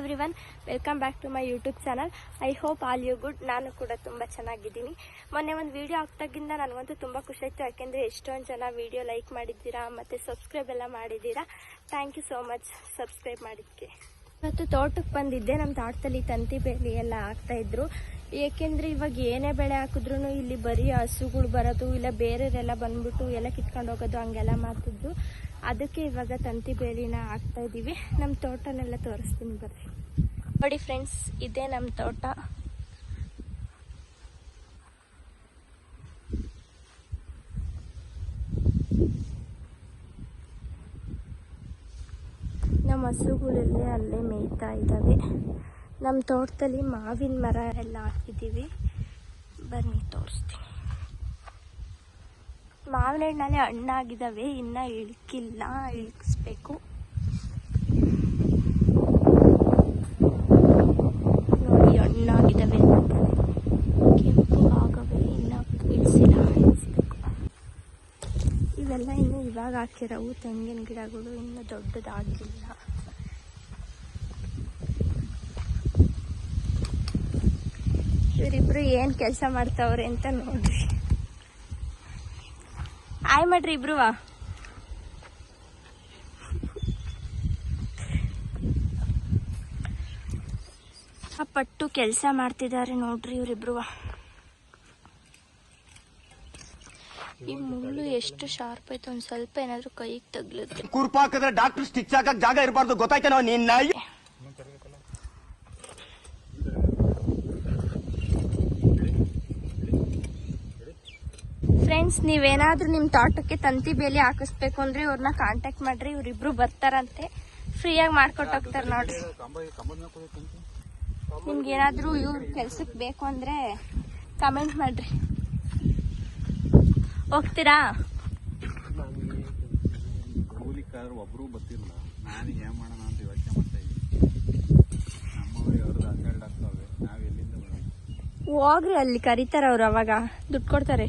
Everyone welcome back to my YouTube channel I hope all you good ನಾನು ಕೂಡ ತುಂಬ ಚೆನ್ನಾಗಿದ್ದೀನಿ. ಮೊನ್ನೆ ಒಂದು ವಿಡಿಯೋ ಹಾಕ್ದಾಗಿಂದ ನನಗಂತೂ ತುಂಬ ಖುಷಿ ಆಯಿತು. ಯಾಕೆಂದರೆ ಎಷ್ಟೊಂದು ಜನ ವಿಡಿಯೋ ಲೈಕ್ ಮಾಡಿದ್ದೀರಾ, ಮತ್ತು ಸಬ್ಸ್ಕ್ರೈಬ್ ಎಲ್ಲ ಮಾಡಿದ್ದೀರಾ. Thank you so much subscribe ಮಾಡಿದ್ದಕ್ಕೆ. ಇವತ್ತು ತೋಟಕ್ಕೆ ಬಂದಿದ್ದೆ. ನಮ್ಮ ತೋಟದಲ್ಲಿ ತಂತಿ ಬೇಲಿ ಎಲ್ಲ ಹಾಕ್ತಾ ಇದ್ರು. ಏಕೆಂದ್ರೆ ಇವಾಗ ಏನೇ ಬೆಳೆ ಹಾಕಿದ್ರು ಇಲ್ಲಿ ಬರೀ ಹಸುಗಳು ಬರೋದು, ಇಲ್ಲ ಬೇರೆಯವರೆಲ್ಲ ಬಂದ್ಬಿಟ್ಟು ಎಲ್ಲ ಕಿತ್ಕೊಂಡು ಹೋಗೋದು, ಹಂಗೆಲ್ಲ ಮಾಡ್ತಿದ್ರು. ಅದಕ್ಕೆ ಇವಾಗ ತಂತಿ ಬೇಲಿನ ಹಾಕ್ತಾ ಇದ್ದೀವಿ. ನಮ್ಮ ತೋಟನೆಲ್ಲ ತೋರಿಸ್ತೀನಿ ಬರ್ರಿ. ನೋಡಿ ಫ್ರೆಂಡ್ಸ್, ಇದೇ ನಮ್ಮ ತೋಟ. ನಮ್ಮ ಹಸುಗಳೆಲ್ಲ ಅಲ್ಲೇ ಮೇಯ್ತಾ ಇದ್ದಾವೆ. ನಮ್ಮ ತೋಟದಲ್ಲಿ ಮಾವಿನ ಮರ ಎಲ್ಲ ಹಾಕಿದ್ದೀವಿ. ಬನ್ನಿ ತೋರಿಸ್ತೀನಿ. ಮಾವಿನ ಹಣ್ಣಲ್ಲಿ ಹಣ್ಣಾಗಿದ್ದಾವೆ. ಇನ್ನ ಇಳ್ಕಿಲ್ಲ. ಇಳ್ಕಿಸ್ಬೇಕು ನೋಡಿ, ಹಣ್ಣಾಗಿದ್ದಾವೆ. ಕೆಂಪು ಆಗವೆ. ಇನ್ನ ಇಳಿಸಿಲ್ಲ ಇಳಿಸ್ಬೇಕು ಇವೆಲ್ಲ ಇನ್ನು ಇವಾಗ ಹಾಕಿರೋವು. ತೆಂಗಿನ ಗಿಡಗಳು ಇನ್ನು ದೊಡ್ಡದಾಗಿಲ್ಲ. ಇವರಿಬ್ರು ಏನು ಕೆಲಸ ಮಾಡ್ತಾವ್ರೆ ಅಂತ ನೋಡ್ರಿ. ಆಯ್ ಮಾಡ್ರಿ ಇಬ್ರು ಆ ಪಟ್ಟು ಕೆಲಸ ಮಾಡ್ತಿದ್ದಾರೆ ನೋಡ್ರಿ ಇವರಿಬ್ರು ಈ ಮುಳ್ಳು ಎಷ್ಟು ಶಾರ್ಪ್ ಆಯ್ತು ಒಂದ್ ಸ್ವಲ್ಪ ಏನಾದ್ರು ಕೈಗೆ ತಗ್ಲುತ್ತೆ. ಕುರ್ಪಾಕಿದ್ರೆ ಡಾಕ್ಟರ್ ಸ್ಟಿಚ್ ಹಾಕಕ್ ಜಾಗ ಇರಬಾರ್ದು ಗೊತ್ತಾಯ್ತೇನೋ ನಿನ್ನ? ಫ್ರೆಂಡ್ಸ್, ನೀವೇನಾದರೂ ನಿಮ್ಮ ತೋಟಕ್ಕೆ ತಂತಿ ಬೇಲಿ ಹಾಕಿಸ್ಬೇಕು ಅಂದ್ರೆ ಇವ್ರನ್ನ ಕಾಂಟ್ಯಾಕ್ಟ್ ಮಾಡ್ರಿ, ಇವರಿಬ್ರು ಬರ್ತಾರಂತೆ. ಫ್ರೀಯಾಗಿ ಮಾಡ್ಕೊಟ್ಟು ಹೋಗ್ತಾರೆ ನೋಡ್ರಿ. ನಿಮ್ಗೆ ಏನಾದರೂ ಇವ್ರ ಕೆಲ್ಸಕ್ಕೆ ಬೇಕು ಅಂದರೆ ಕಮೆಂಟ್ ಮಾಡ್ರಿ. ಹೋಗ್ತೀರಾ? ಒಬ್ರು ಹೋಗ್ರಿ, ಅಲ್ಲಿ ಕರೀತಾರ ಅವ್ರು ಅವಾಗ. ದುಡ್ಡು ಕೊಡ್ತಾರೆ.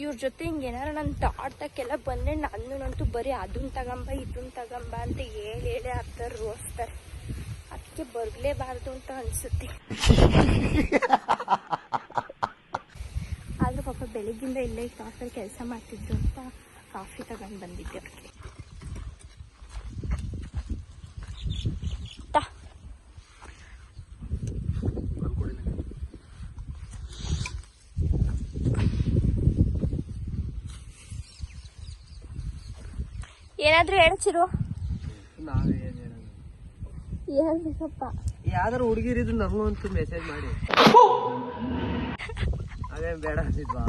ಇವ್ರ ಜೊತೆ ಹಿಂಗೆ ಏನಾರ ನನ್ನ ತಾಟಕ್ಕೆಲ್ಲ ಬಂದ್ರೆ ನನ್ನಂತೂ ಬರೀ ಅದನ್ನ ತಗೊಂಬ ಇದನ್ನ ತಗೊಂಬ ಅಂತ ಹೇಳಿ ಹೇಳಿ ಆಗ್ತಾರೆ ರೋಸ್ತಾರೆ. ಅದಕ್ಕೆ ಬರ್ಲೇಬಾರ್ದು ಅಂತ ಅನ್ಸುತ್ತೆ. ಆದ್ರೂ ಪಾಪ ಬೆಳಿಗ್ಗಿಂದ ಇಲ್ಲೇ ಕಾಫಿ ಕೆಲಸ ಮಾಡ್ತಿದ್ರು ಅಂತ ಕಾಫಿ ತಗೊಂಡು ಬಂದಿದ್ದೆ ಅವ್ರಿಗೆ. ಏನಾದ್ರೂ ಹೇಳ್ತಿರು? ಹೇಳ್ಬೇಕಪ್ಪ ಯಾವ್ದಾರು ಹುಡುಗಿರಿದ್ರು ನಮಗೂ ಅಂತೂ ಮೆಸೇಜ್ ಮಾಡಿ. ಅದೇನ್ ಬೇಡ ಅಂತಿದ್ವಾ?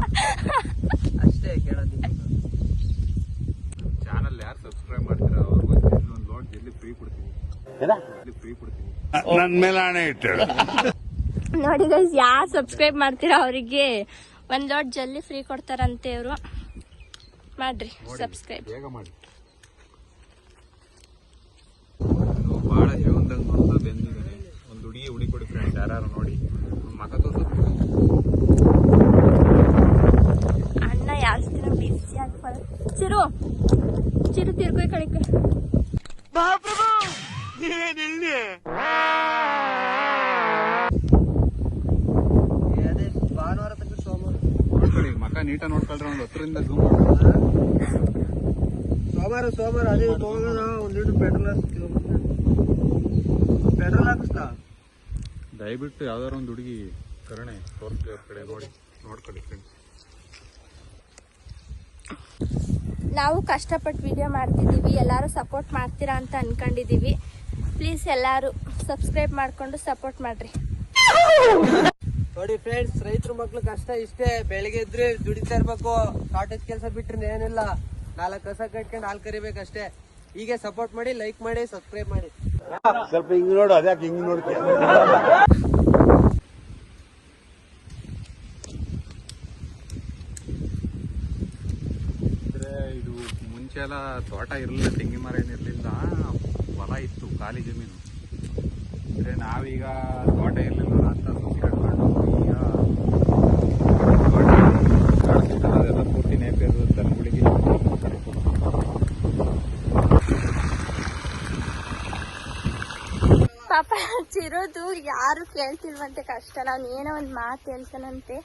ಅಷ್ಟೇ ಕೇಳೋದಿಲ್ಲ ಚಾನಲ್ ಯಾರು ಸಬ್ಸ್ಕ್ರೈಬ್ ಮಾಡ್ತೀರಾ? ಅವ್ರಿಗೆ ಇನ್ನೊಂದು ಫ್ರೀ ಜಲ್ದಿ ಫ್ರೀ ಕೊಡ್ತೀವಿ ನನ್ ಮೇಲೆ ಆಣೆ ನೋಡಿ ಗೈಸ್ ಯಾರು ಸಬ್ಸ್ಕ್ರೈಬ್ ಮಾಡ್ತೀರಾ ಅವರಿಗೆ? ಒಂದ್ ಲೋಟ್ ಜಲ್ಲಿ ಫ್ರೀ ಕೊಡ್ತಾರಂತೆ ಇವರು. ಮಾಡ್ರಿ ಸಬ್ಸ್ಕ್ರೈಬ್ ಬೇಗ ಮಾಡಿ ನಾವು ಬಹಳ ಜೀವನದಾಗ ನೋಡ್ತಾ ಬೆಂದಿದ್ದಾರೆ ಒಂದು ಹುಡುಗಿ ಹುಡಿ ಕೊಡಿ ಫ್ರೆಂಡ್ಸ್ ಯಾರು ನೋಡಿ ಮಗ ತೋರ್ಸು. ಅಣ್ಣ ಯಾವ ದಿನ ಬಿಸಿ ಆಗ್ಬಾರ ಚಿರು ಚಿರು ತಿರ್ಗೋ ಕಳಿಕ ಅದೇ ಭಾನುವಾರ ತನಕ ಸೋಮವಾರ ನೋಡ್ಕೊಳ್ಳಿ ಮಗ ನೀಟಾಗಿ ನೋಡ್ಕೊಳ್ರಿ ಒಂದು ಹತ್ತರಿಂದ ಝೂಮ್ ಸೋಮವಾರ ಸೋಮವಾರ ಅದೇ ಒಂದು ಒಂದ್ ಲೀಟರ್ ಪೆಟ್ರೋಲ್ ಹಾಕ್ಸ್ತೀವಿ. ಪೆಟ್ರೋಲ್ ಹಾಕಿಸ್ತಾ? ದಯವಿಟ್ಟು ಯಾವ್ದಾರ ಒಂದು ಹುಡುಗಿ ಕರುಣೆ ತೋರಿಸ್ಲಿ ಅವ್ರ ಕಡೆ ನೋಡಿ ನೋಡ್ಕೊಳ್ಳಿ ಫ್ರೆಂಡ್ಸ್ ನಾವು ಕಷ್ಟಪಟ್ಟು ವಿಡಿಯೋ ಮಾಡ್ತಿದ್ದೀವಿ ಎಲ್ಲರೂ ಸಪೋರ್ಟ್ ಮಾಡ್ತೀರಾ ಅಂತ ಅನ್ಕೊಂಡಿದ್ದೀವಿ. ಪ್ಲೀಸ್ ಎಲ್ಲರೂ ಸಬ್ಸ್ಕ್ರೈಬ್ ಮಾಡ್ಕೊಂಡು ಸಪೋರ್ಟ್ ಮಾಡ್ರಿ. ನೋಡಿ ಫ್ರೆಂಡ್ಸ್ ರೈತರ ಮಕ್ಳು ಕಷ್ಟ ಇಷ್ಟೇ. ಬೆಳಿಗ್ಗೆ ಇದ್ರೆ ದುಡಿತಾ ಇರ್ಬೇಕು. ಕಾಟೇಜ್ ಕೆಲಸ ಬಿಟ್ರೆ ಏನಿಲ್ಲ. ನಾಲ್ಕು ಕಸ ಕಟ್ಕೊಂಡು ಹಾಲ್ ಕರಿಬೇಕಷ್ಟೇ. ಹೀಗೆ ಸಪೋರ್ಟ್ ಮಾಡಿ ಲೈಕ್ ಮಾಡಿ ಸಬ್ಸ್ಕ್ರೈಬ್ ಮಾಡಿ. ಸ್ವಲ್ಪ ಹಿಂಗ್ ನೋಡು, ಅದ್ಯಾಕೆ ಹಿಂಗ್ ನೋಡ್ತೀಯ? ಇದು ಮುಂಚೆ ಎಲ್ಲ ತೋಟ ಇರಲಿಲ್ಲ, ತೆಂಗಿನ ಮರ ಏನಿರಲಿಲ್ಲ ಹೊಲ ಇತ್ತು, ಖಾಲಿ ಜಮೀನು. ಅಂದ್ರೆ ನಾವೀಗ ತೋಟ ಇರಲಿಲ್ಲ, ಅಂತ ಪಾಪ ಚಿರೋದು ಯಾರು ಕೇಳ್ತಿಲ್ವಂತೆ ಕಷ್ಟ. ನಾನು ಏನೋ ಒಂದು ಮಾತು ಹೇಳ್ತಾನಂತೆ.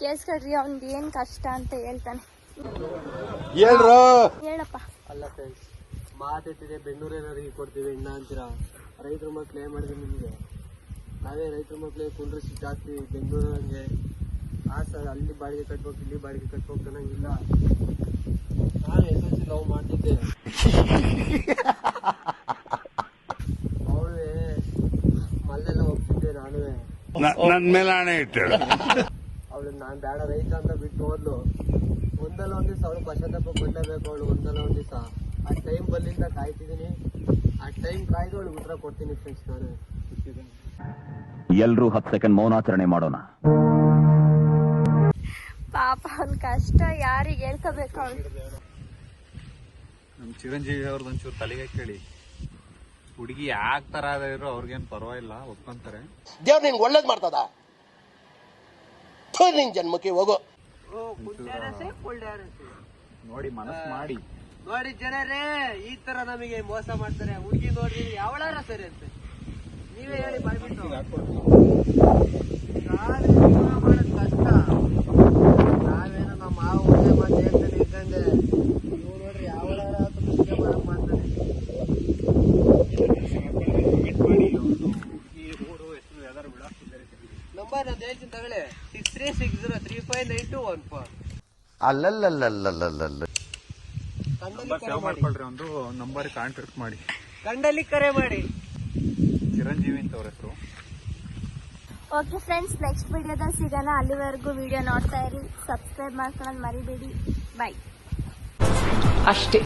ಕೇಳಿಸ್ಕೊಡ್ರಿ ಅವ್ನ್ದು ಏನು ಕಷ್ಟ ಅಂತ ಹೇಳ್ತಾನೆ. ಹೇಳ್ರು? ಹೇಳಪ್ಪ. ಅಲ್ಲ ಫ್ರೆಂಡ್ಸ್ ಮಾತೆತ್ತಿದೆ ಬೆಂಗಳೂರಿನವರಿಗೆ ಕೊಡ್ತೀವಿ ಇನ್ನ ಅಂತೀರಾ? ರೈತರ ಮಕ್ಳು ಏನ್ ಮಾಡಿದ್ರೆ ನಿಮಗೆ? ನಾವೇ ರೈತರ ಮಕ್ಳಿಗೆ ಕುಂಡ್ರಿಸಿ ಜಾಸ್ತಿ ಬೆಂಗಳೂರು ಹಂಗೆ? ಆ ಸರ್ ಅಲ್ಲಿ ಬಾಡಿಗೆ ಕಟ್ಬೇಕು ಇಲ್ಲಿ ಬಾಡಿಗೆ ಕಟ್ಬೇಕು ಅನ್ನೋಂಗಿಲ್ಲ. ನಾನು ಎಸ್ ಎಲ್ ಸಿ ಲವ್ ಮಾಡ್ತಿದ್ದೆ. ನನ್ ಮೇಲೆ ಆಣೆ ಇಟ್ಟಳು ಅವಳು ನಾನ್ ಬೇಡ ರೈತ ಅಂತ ಬಿಟ್ಟು ಹೋದ್ಲು. ಒಂದಲ್ಲ ಒಂದ್ ದಿವಸ ಅವಳು ಪಶ್ಚಾತ್ತಾಪ ಪಡ್ಲೇಬೇಕು ಅವಳು ಒಂದಲ್ಲ ಒಂದ್ ದಿವಸ. ಆ ಟೈಮ್ ಬಲ್ಲಿಂದ ಕಾಯ್ತಿದ್ದೀನಿ ಆ ಟೈಮ್ ಕಾಯ್ದು ಅವಳು ಉತ್ತರ ಕೊಡ್ತೀನಿ ಫ್ರೆಂಡ್ಸ್ ನಾನು. ಎಲ್ರೂ ಹತ್ತು ಸೆಕೆಂಡ್ ಮೌನಾಚರಣೆ ಮಾಡೋಣ. ಪಾಪ ಅವ್ನ ಕಷ್ಟ ಯಾರಿಗೆ ಹೇಳ್ಕೋಬೇಕು ಅವ್ನು? ನಮ್ ಚಿರಂಜೀವಿ ಅವ್ರದ್ದು ಒಂಚೂರು ತಲೆಗೆ ಕೇಳಿ. ಹುಡುಗಿ ಯಾಕ್ ತರ ಇರೋ ಅವ್ರಿಗೇನ್ ಪರವಾಗಿಲ್ಲ ಒಪ್ಕೊಂತಾರೆ. ದೇವ್ರು ನಿನ್ಗೆ ಒಳ್ಳೇದ್ ಮಾಡ್ತದ? ಥು, ನಿನ್ ಜನ್ಮಕ್ಕೆ ಹೋಗು. ನೋಡಿ ಮನಸ್ ಮಾಡಿ. ನೋಡಿ ಜನರೇ ಈ ತರ ನಮಗೆ ಮೋಸ ಮಾಡ್ತಾರೆ. ಹುಡುಗಿ ನೋಡಿ ಯಾವಳಾರ ಸರಿ ಅಂತ. ನೀವೇ ಹೇಳಿ ಬಾಯ್ಬಿಟ್ಟು ಜೀವನ ಮಾಡೋದ್ ಕಷ್ಟ ನಾವೇನೋ ನಮ್ಮ ಮಾವ ಒಳ್ಳೆ ಮಾತು ಹೇಳ್ತಾನೆ ಇದ್ದಂಗೆ ನೀವು ನೋಡ್ರಿ ಯಾವಳಾರ ಅಂತ ಮುಖ್ಯ ಮಾಡಕ್ ಮಾಡ್ತಾನೆ ನಂಬರ್ ನಾನು ಹೇಳ್ತೀನಿ ತಗೊಳ್ಳಿ six three six zero three five nine two one four ಅಲ್ಲಲ್ಲಲ್ಲಲ್ಲಲ್ಲಲ್ಲ number save ಮಾಡ್ಕೊಳ್ರಿ ಒಂದು ನಂಬರ್ ಕಾಂಟ್ಯಾಕ್ಟ್ ಮಾಡಿ. ಕಂಡಲ್ಲಿ ಕರೆ ಮಾಡಿ. ಚಿರಂಜೀವಿ ಅಂತ ಅವ್ರ ಹೆಸರು. ಓಕೆ ಫ್ರೆಂಡ್ಸ್ ನೆಕ್ಸ್ಟ್ ವಿಡಿಯೋದಲ್ಲಿ ಸಿಗೋಣ. ಅಲ್ಲಿವರೆಗೂ ವಿಡಿಯೋ ನೋಡ್ತಾ ಇರಿ. ಸಬ್ಸ್ಕ್ರೈಬ್ ಮಾಡ್ಕೊಳ್ಳೋದು ಮರಿಬೇಡಿ. ಬಾಯ್ ಅಷ್ಟೇ.